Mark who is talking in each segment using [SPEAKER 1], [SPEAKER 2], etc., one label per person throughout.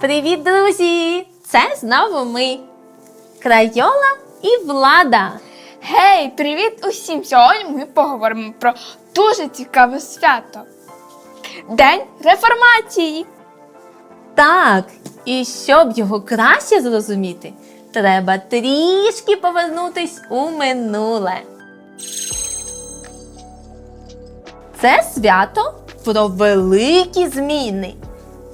[SPEAKER 1] Привіт, друзі! Це знову ми. Крайола і влада.
[SPEAKER 2] Гей, привіт усім! Сьогодні ми поговоримо про дуже цікаве свято. День реформації.
[SPEAKER 1] Так, і щоб його краще зрозуміти, треба трішки повернутись у минуле. Це свято про великі зміни,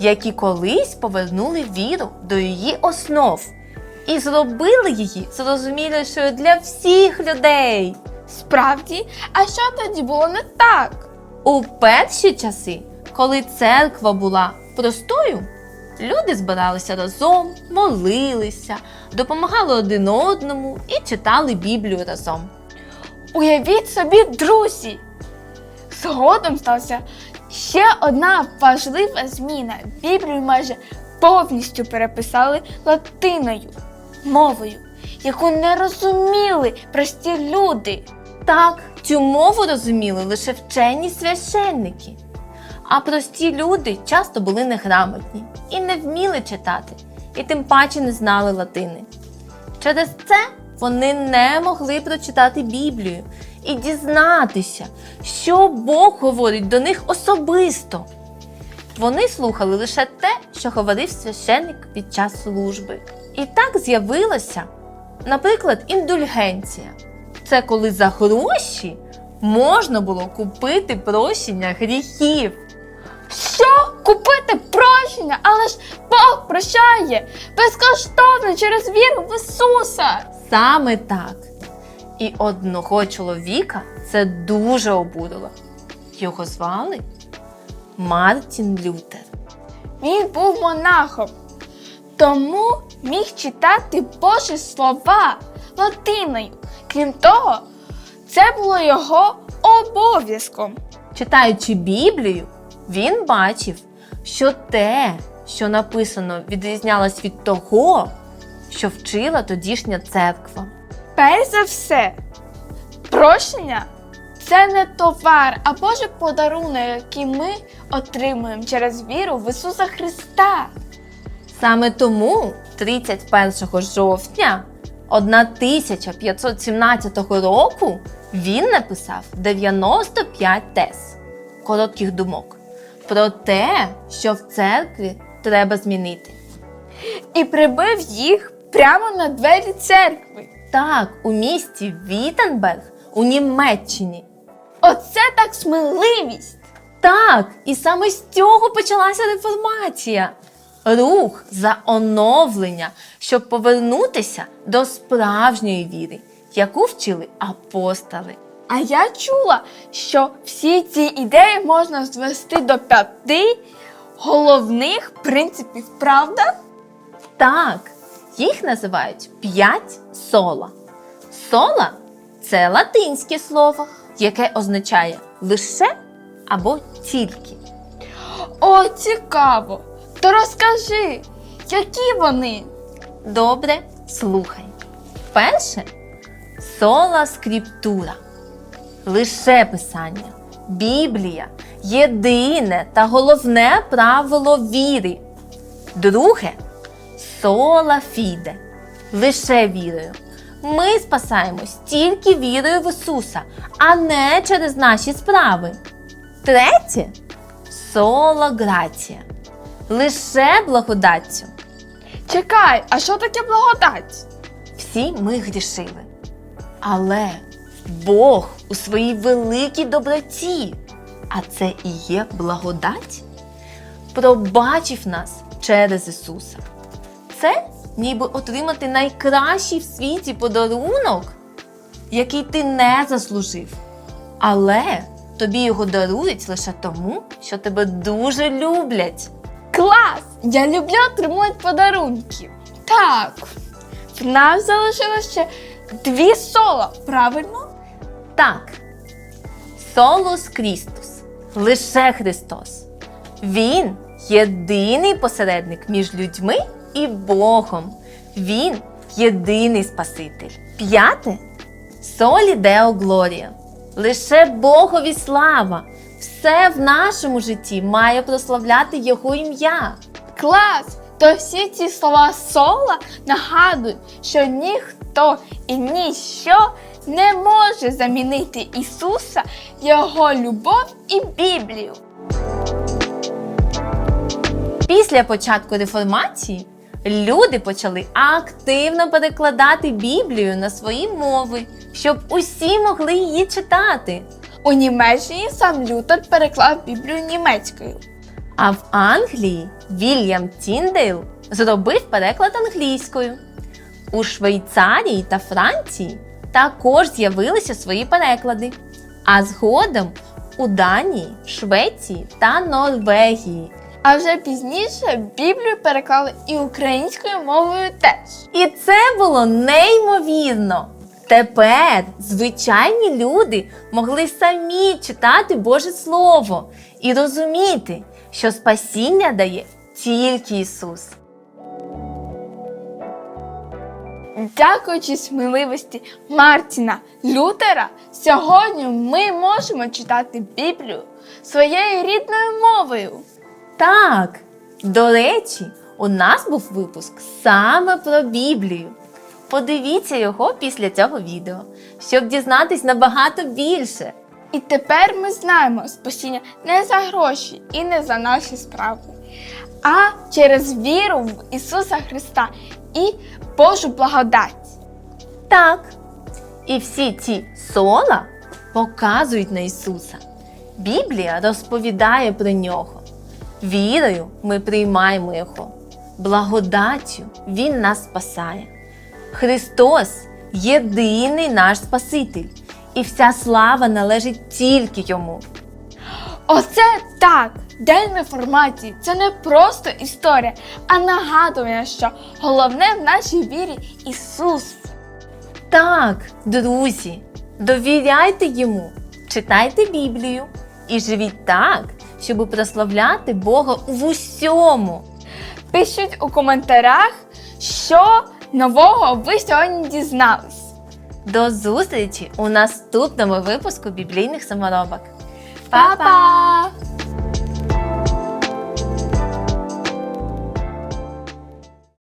[SPEAKER 1] які колись повернули віру до її основ і зробили її зрозумілішою для всіх людей.
[SPEAKER 2] Справді, а що тоді було не так?
[SPEAKER 1] У перші часи, коли церква була простою, люди збиралися разом, молилися, допомагали один одному і читали Біблію разом.
[SPEAKER 2] Уявіть собі, друзі! Згодом сталася ще одна важлива зміна. Біблію майже повністю переписали латиною, мовою, яку не розуміли прості люди.
[SPEAKER 1] Так, цю мову розуміли лише вчені священники. А прості люди часто були неграмотні і не вміли читати, і тим паче не знали латини. Через це вони не могли прочитати Біблію і дізнатися, що Бог говорить до них особисто. Вони слухали лише те, що говорив священник під час служби. І так з'явилася, наприклад, індульгенція. Це коли за гроші можна було купити прощення гріхів.
[SPEAKER 2] Що? Купити прощення, але ж Бог прощає безкоштовно через віру в Ісуса.
[SPEAKER 1] Саме так. І одного чоловіка це дуже обурило. Його звали Мартін Лютер.
[SPEAKER 2] Він був монахом, тому міг читати Божі слова латиною. Крім того, це було його обов'язком.
[SPEAKER 1] Читаючи Біблію, він бачив, що те, що написано, відрізнялось від того, що вчила тодішня церква.
[SPEAKER 2] Перш за все, прощення це не товар, а Божий подарунок, який ми отримуємо через віру в Ісуса Христа.
[SPEAKER 1] Саме тому 31 жовтня 1517 року він написав 95 тез коротких думок про те, що в церкві треба змінити.
[SPEAKER 2] І прибив їх прямо на двері церкви.
[SPEAKER 1] Так, у місті Віттенберг у Німеччині.
[SPEAKER 2] Оце так сміливість.
[SPEAKER 1] Так, і саме з цього почалася реформація. Рух за оновлення, щоб повернутися до справжньої віри, яку вчили апостоли.
[SPEAKER 2] А я чула, що всі ці ідеї можна звести до п'яти головних принципів, правда?
[SPEAKER 1] Так, їх називають п'ять сола. Сола це латинське слово, яке означає лише або тільки.
[SPEAKER 2] О, цікаво! То розкажи, які вони?
[SPEAKER 1] Добре, слухай. Перше сола скріптура. Лише писання. Біблія єдине та головне правило віри. Друге сола фіде. Лише вірою. Ми спасаємось тільки вірою в Ісуса, а не через наші справи. Третє сола грація. Лише благодаттю.
[SPEAKER 2] Чекай, а що таке благодать?
[SPEAKER 1] Всі ми грішили. Але Бог у своїй великій доброті, а це і є благодать, пробачив нас через Ісуса. Це ніби отримати найкращий в світі подарунок, який ти не заслужив. Але тобі його дарують лише тому, що тебе дуже люблять.
[SPEAKER 2] Клас! Я люблю отримувати подарунки. Так, в нас залишилося ще дві сола, правильно?
[SPEAKER 1] Так, Солус Крістус, лише Христос. Він єдиний посередник між людьми і Богом. Він єдиний Спаситель. П'яте Солі Део Глорія. Лише Богові слава. Все в нашому житті має прославляти Його ім'я.
[SPEAKER 2] Клас! то всі ці слова сола нагадують, що ніхто і ніщо не може замінити Ісуса, Його любов і Біблію.
[SPEAKER 1] Після початку реформації люди почали активно перекладати Біблію на свої мови, щоб усі могли її читати.
[SPEAKER 2] У Німеччині сам Лютер переклав Біблію німецькою.
[SPEAKER 1] А в Англії Вільям Тіндейл зробив переклад англійською. У Швейцарії та Франції також з'явилися свої переклади, а згодом у Данії, Швеції та Норвегії.
[SPEAKER 2] А вже пізніше Біблію переклали і українською мовою теж.
[SPEAKER 1] І це було неймовірно. Тепер звичайні люди могли самі читати Боже Слово і розуміти, що спасіння дає тільки Ісус.
[SPEAKER 2] Дякуючи сміливості Мартіна Лютера, сьогодні ми можемо читати Біблію своєю рідною мовою.
[SPEAKER 1] Так, до речі, у нас був випуск саме про Біблію. Подивіться його після цього відео, щоб дізнатись набагато більше.
[SPEAKER 2] І тепер ми знаємо спасіння не за гроші і не за наші справи, а через віру в Ісуса Христа і Божу благодать.
[SPEAKER 1] Так. І всі ці сола показують на Ісуса. Біблія розповідає про нього. Вірою ми приймаємо Його. Благодаттю Він нас спасає. Христос єдиний наш Спаситель, і вся слава належить тільки йому.
[SPEAKER 2] Оце так! День реформації це не просто історія, а нагадування, що головне в нашій вірі Ісус.
[SPEAKER 1] Так, друзі, довіряйте йому, читайте Біблію і живіть так, щоб прославляти Бога в усьому.
[SPEAKER 2] Пишіть у коментарях, що нового ви сьогодні дізнались.
[SPEAKER 1] До зустрічі у наступному випуску біблійних саморобок.
[SPEAKER 2] Па-па!